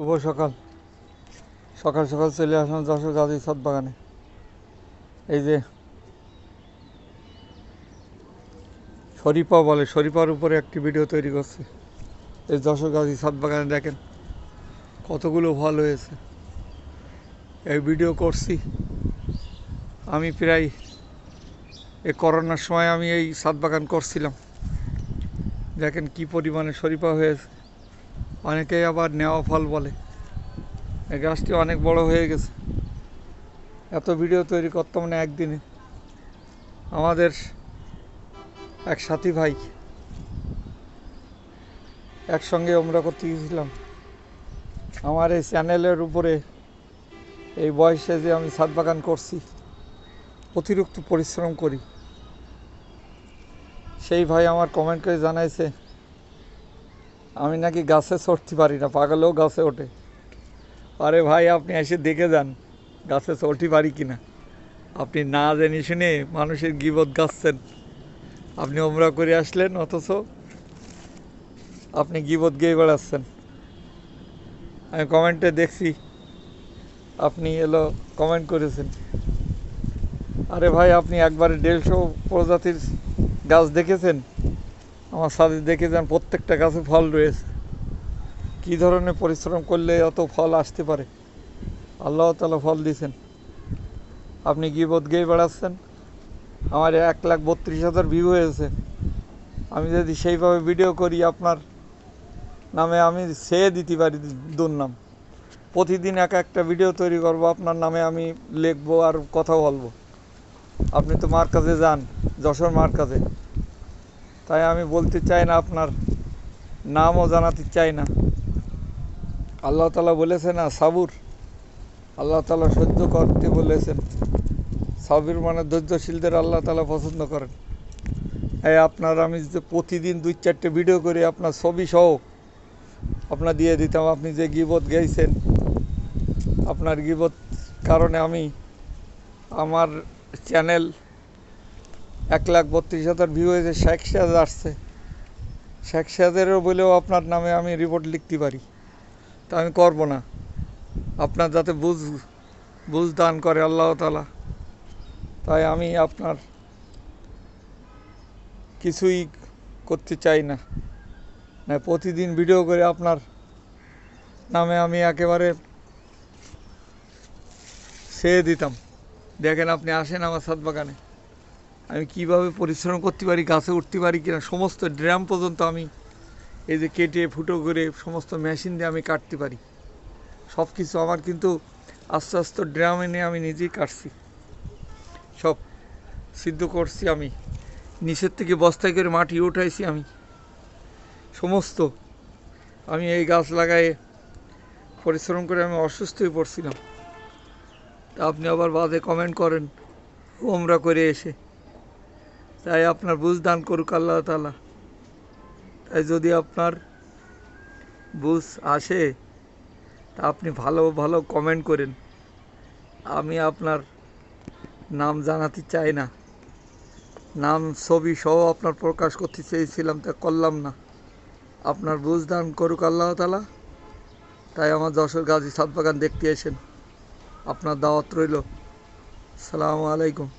শুভ সকাল। সকাল সকাল চলে আসলাম যশোর গাজী সাত বাগানে এই যে শরীফা বলে, শরীফার উপরে একটি ভিডিও তৈরি করছে। এই যশোর গাজী সাত বাগানে দেখেন, কতগুলো ফল হয়েছে। এই ভিডিও করছি। আমি প্রায় এই করোনার সময় আমি এই সাত বাগান করছিলাম। দেখেন কি পরিমাণে শরীফা হয়েছে। অনেকেই আবার নেওয়া ফল বলে। এই গাছটি অনেক বড় হয়ে গেছে। এত ভিডিও তৈরি করতাম না একদিনে। আমাদের এক সাথী ভাই একসঙ্গে আমরা করতে গেছিলাম আমার এই চ্যানেলের উপরে এই বয়সে যে আমি ছাদ বাগান করছি, অতিরিক্ত পরিশ্রম করি। সেই ভাই আমার কমেন্ট করে জানাইছে আমি নাকি গাছে চড়তে পারি না, পাগলেও গাছে ওঠে। আরে ভাই, আপনি এসে দেখে যান, গাছে চড়তে পারি কি না আপনি না জেনে শুনে মানুষের গিবত গাচ্ছেন। আপনি ওমরা করে আসলেন, অথচ আপনি গিবত গিয়ে বেড়াচ্ছেন। আমি কমেন্টে দেখছি, আপনি এলো কমেন্ট করেছেন। আরে ভাই, আপনি একবারে দেড়শো প্রজাতির গাছ দেখেছেন? আমার সাথে দেখে যান, প্রত্যেকটা গাছে ফল রয়েছে। কী ধরনের পরিশ্রম করলে অত ফল আসতে পারে? আল্লাহ তালা ফল দিয়েছেন। আপনি কি বোধ গিয়ে বেড়াচ্ছেন? আমার এক লাখ বত্রিশ হাজার ভিউ হয়েছে। আমি যদি সেইভাবে ভিডিও করি, আপনার নামে আমি সে দিতে পারি দুর্নাম প্রতিদিন এক একটা ভিডিও তৈরি করব, আপনার নামে আমি লিখব আর কথা বলব। আপনি তো মার কাছে যান, যশোর মার কাছে। তাই আমি বলতে চাই না আপনার নামও জানাতে চাই না। আল্লাহ তালা বলেছে না, সাবুর। আল্লাহ তালা সহ্য করতে বলেছেন। সাবির মানে ধৈর্যশীলদের আল্লাহ তালা পছন্দ করেন। এই আপনার আমি যে প্রতিদিন দুই চারটে ভিডিও করে, আপনার ছবি সহ আপনার দিয়ে দিতাম, আপনি যে গিবত গেছেন আপনার গিবত কারণে আমি আমার চ্যানেল এক লাখ বত্রিশ হাজার ভিউ হয়েছে শেখ সিরাজ আসছে। শেখ সিরাজেরও বলেও আপনার নামে আমি রিপোর্ট লিখতে পারি। তা আমি করব না। আপনার যাতে বুঝ বুঝ দান করে আল্লাহ তালা তাই আমি আপনার কিছুই করতে চাই না। না, প্রতিদিন ভিডিও করে আপনার নামে আমি একেবারে সে দিতাম। দেখেন আপনি আসেন আমার সাত বাগানে। আমি কীভাবে পরিশ্রম করতে পারি, গাছে উঠতে পারি কিনা, সমস্ত ড্রাম পর্যন্ত আমি এই যে কেটে, ফুটো করে সমস্ত মেশিন দিয়ে আমি কাটতে পারি। সব কিছু আমার কিন্তু আস্তে আস্তে ড্রাম এনে আমি নিজেই কাটছি। সব সিদ্ধ করছি আমি। নিচের থেকে বস্তায় করে মাটি উঠাইছি আমি। সমস্ত আমি এই গাছ লাগাই পরিশ্রম করে আমি অসুস্থ হয়ে পড়ছিলাম। তা আপনি আবার বাদে কমেন্ট করেন। ওমরা করে এসে। তাই আপনার বুঝ দান করুক আল্লাহ তালা তাই যদি আপনার বুঝ আসে, তা আপনি ভালো ভালো কমেন্ট করেন। আমি আপনার নাম জানাতে চাই না। নাম, ছবি সহ আপনার প্রকাশ করতে চেয়েছিলাম, তা করলাম না। আপনার বুঝ দান করুক আল্লাহ তালা তাই আমার যশোর গাজী সাত বাগান দেখতে এসেন আপনার দাওয়াত রইল। সালামু আলাইকুম।